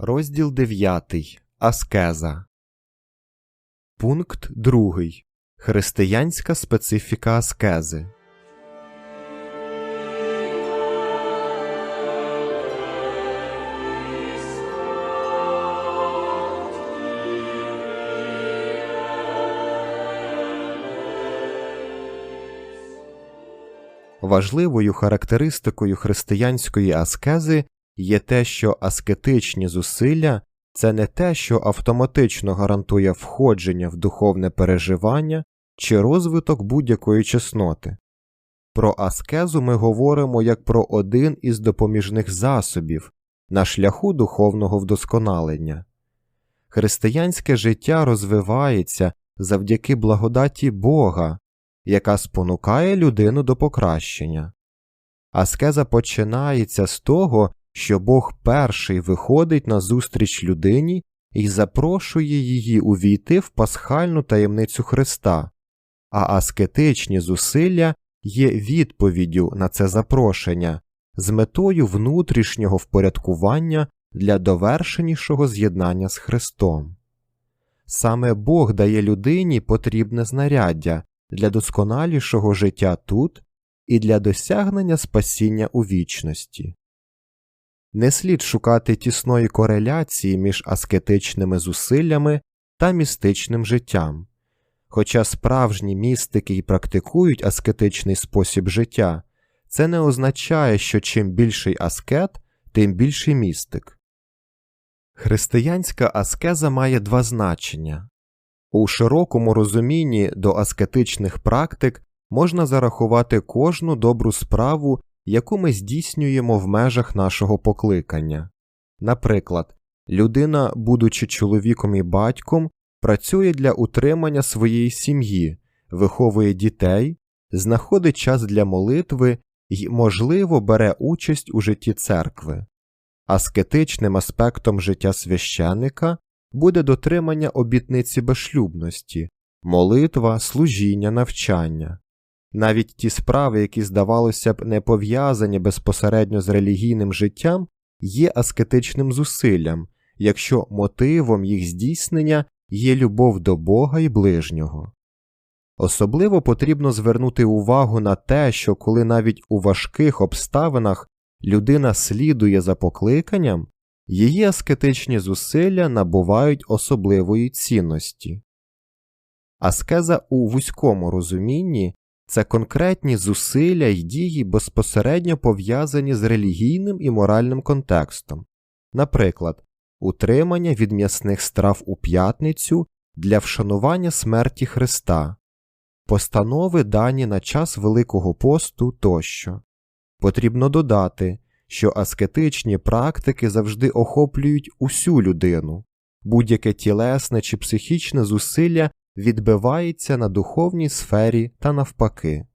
Розділ 9. Аскеза. Пункт 2. Християнська специфіка аскези. Важливою характеристикою християнської аскези є те, що аскетичні зусилля це не те, що автоматично гарантує входження в духовне переживання чи розвиток будь-якої чесноти. Про аскезу ми говоримо як про один із допоміжних засобів на шляху духовного вдосконалення. Християнське життя розвивається завдяки благодаті Бога, яка спонукає людину до покращення. Аскеза починається з того, що Бог перший виходить на зустріч людині і запрошує її увійти в пасхальну таємницю Христа, а аскетичні зусилля є відповіддю на це запрошення з метою внутрішнього впорядкування для довершенішого з'єднання з Христом. Саме Бог дає людині потрібне знаряддя для досконалішого життя тут і для досягнення спасіння у вічності. Не слід шукати тісної кореляції між аскетичними зусиллями та містичним життям. Хоча справжні містики й практикують аскетичний спосіб життя, це не означає, що чим більший аскет, тим більший містик. Християнська аскеза має два значення у широкому розумінні до аскетичних практик можна зарахувати кожну добру справу, яку ми здійснюємо в межах нашого покликання. Наприклад, людина, будучи чоловіком і батьком, працює для утримання своєї сім'ї, виховує дітей, знаходить час для молитви і, можливо, бере участь у житті церкви. Аскетичним аспектом життя священника буде дотримання обітниці безшлюбності, молитва, служіння, навчання. Навіть ті справи, які, здавалося б, не пов'язані безпосередньо з релігійним життям, є аскетичним зусиллям, якщо мотивом їх здійснення є любов до Бога і ближнього. Особливо потрібно звернути увагу на те, що коли навіть у важких обставинах людина слідує за покликанням, її аскетичні зусилля набувають особливої цінності. Аскеза у вузькому розумінні це конкретні зусилля й дії безпосередньо пов'язані з релігійним і моральним контекстом, наприклад, утримання від м'ясних страв у п'ятницю для вшанування смерті Христа, постанови дані на час Великого посту тощо. Потрібно додати, що аскетичні практики завжди охоплюють усю людину, будь-яке тілесне чи психічне зусилля відбивається на духовній сфері та навпаки.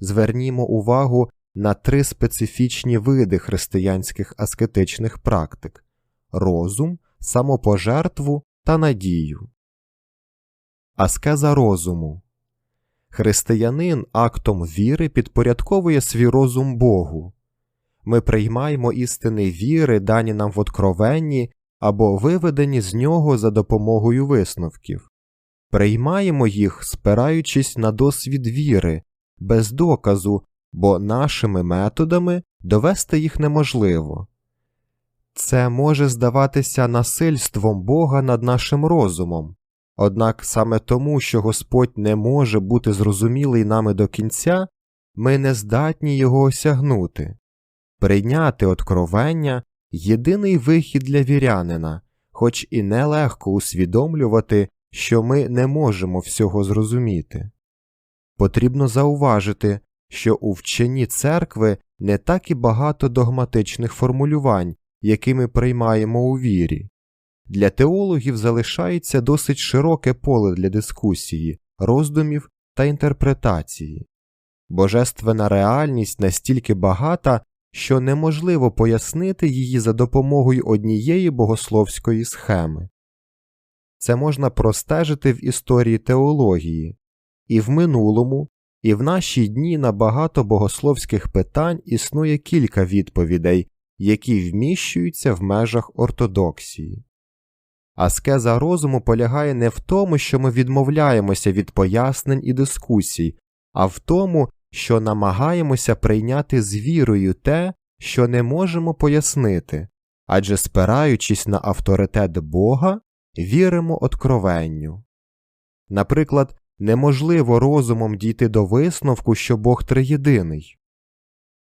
Звернімо увагу на три специфічні види християнських аскетичних практик розум, самопожертву та надію. Аскеза розуму Християнин актом віри підпорядковує свій розум Богу. Ми приймаємо істини віри, дані нам в откровенні або виведені з нього за допомогою висновків. Приймаємо їх, спираючись на досвід віри, без доказу, бо нашими методами довести їх неможливо. Це може здаватися насильством Бога над нашим розумом, однак саме тому, що Господь не може бути зрозумілий нами до кінця, ми не здатні його осягнути. Прийняти откровення єдиний вихід для вірянина, хоч і нелегко усвідомлювати, що ми не можемо всього зрозуміти. Потрібно зауважити, що у вченні церкви не так і багато догматичних формулювань, які ми приймаємо у вірі. Для теологів залишається досить широке поле для дискусії, роздумів та інтерпретації. Божественна реальність настільки багата, що неможливо пояснити її за допомогою однієї богословської схеми. Це можна простежити в історії теології, і в минулому, і в наші дні на багато богословських питань існує кілька відповідей, які вміщуються в межах ортодоксії. Аскеза розуму полягає не в тому, що ми відмовляємося від пояснень і дискусій, а в тому, що намагаємося прийняти з вірою те, що не можемо пояснити, адже спираючись на авторитет Бога, віримо откровенню. Наприклад, неможливо розумом дійти до висновку, що Бог триєдиний.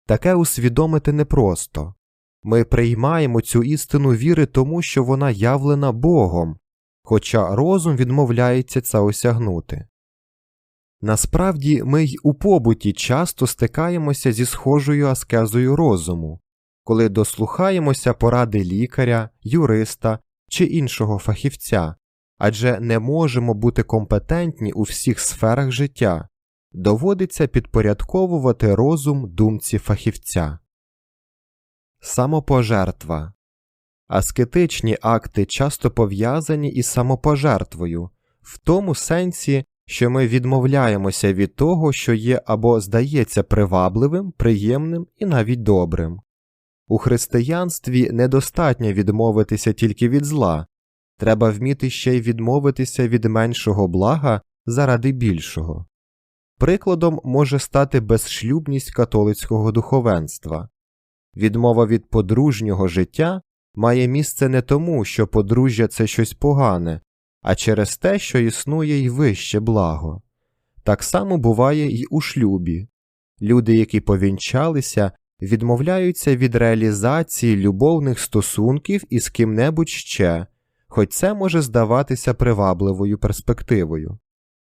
Таке усвідомити непросто. Ми приймаємо цю істину віри тому, що вона явлена Богом, хоча розум відмовляється це осягнути. Насправді ми й у побуті часто стикаємося зі схожою аскезою розуму, коли дослухаємося поради лікаря, юриста чи іншого фахівця, адже не можемо бути компетентні у всіх сферах життя, доводиться підпорядковувати розум думці фахівця. Самопожертва Аскетичні акти часто пов'язані із самопожертвою, в тому сенсі, що ми відмовляємося від того, що є або здається привабливим, приємним і навіть добрим. У християнстві недостатньо відмовитися тільки від зла, треба вміти ще й відмовитися від меншого блага заради більшого. Прикладом може стати безшлюбність католицького духовенства. Відмова від подружнього життя має місце не тому, що подружжя це щось погане, а через те, що існує й вище благо. Так само буває й у шлюбі. Люди, які повінчалися, відмовляються від реалізації любовних стосунків із ким-небудь ще, хоч це може здаватися привабливою перспективою.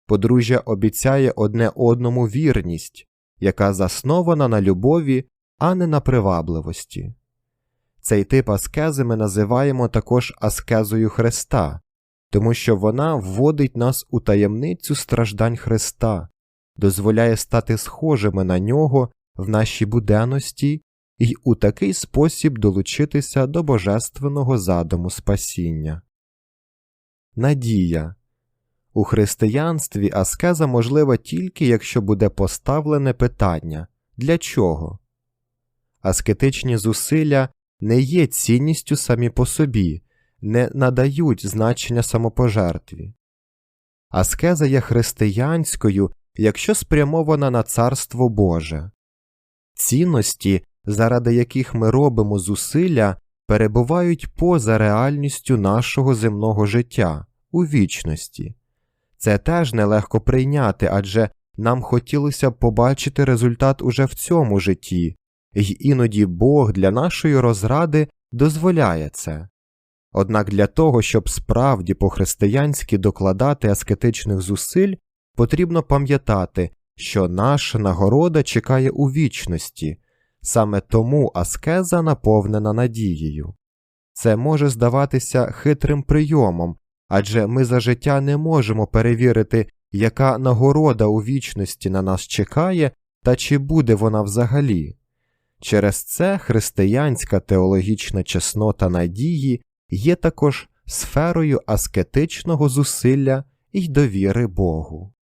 Подружжя обіцяє одне одному вірність, яка заснована на любові, а не на привабливості. Цей тип аскези ми називаємо також аскезою Христа, тому що вона вводить нас у таємницю страждань Христа, дозволяє стати схожими на нього в нашій буденності і у такий спосіб долучитися до божественного задуму спасіння. Надія у християнстві аскеза можлива тільки якщо буде поставлене питання для чого? Аскетичні зусилля не є цінністю самі по собі, не надають значення самопожертві. Аскеза є християнською, якщо спрямована на Царство Боже. Цінності, заради яких ми робимо зусилля, перебувають поза реальністю нашого земного життя у вічності. Це теж нелегко прийняти, адже нам хотілося б побачити результат уже в цьому житті, й іноді Бог для нашої розради дозволяє це. Однак для того, щоб справді по-християнськи докладати аскетичних зусиль, потрібно пам'ятати, що наша нагорода чекає у вічності, саме тому аскеза наповнена надією. Це може здаватися хитрим прийомом, адже ми за життя не можемо перевірити, яка нагорода у вічності на нас чекає та чи буде вона взагалі. Через це християнська теологічна чеснота надії є також сферою аскетичного зусилля і довіри Богу.